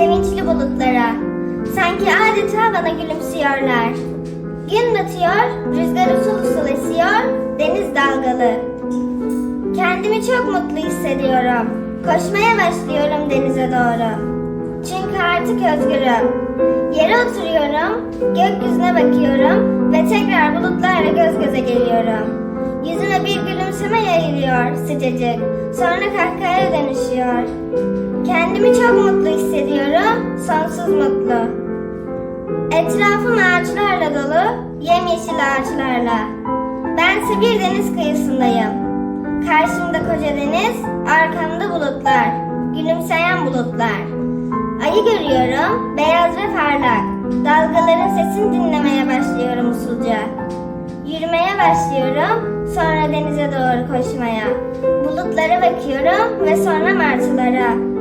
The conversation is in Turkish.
bulutlara. Sanki adeta bana gülümsüyorlar. Gün batıyor, rüzgar usul usul esiyor, deniz dalgalı. Kendimi çok mutlu hissediyorum. Koşmaya başlıyorum denize doğru. Çünkü artık özgürüm. Yere oturuyorum, gökyüzüne bakıyorum ve tekrar bulutlarla göz göze geliyorum. Yüzüme bir gülümseme yayılıyor sıcacık. Sonra kahkahaya dönüşüyor. Kendimi çok mutlu hissediyorum, sonsuz mutlu. Etrafım ağaçlarla dolu, yemyeşil ağaçlarla. Bense bir deniz kıyısındayım. Karşımda koca deniz, arkamda bulutlar, gülümseyen bulutlar. Ayı görüyorum, beyaz ve parlak. Dalgaların sesini dinlemeye başlıyorum usulca. Yürümeye başlıyorum, sonra denize doğru koşmaya. Bulutlara bakıyorum ve sonra martılara.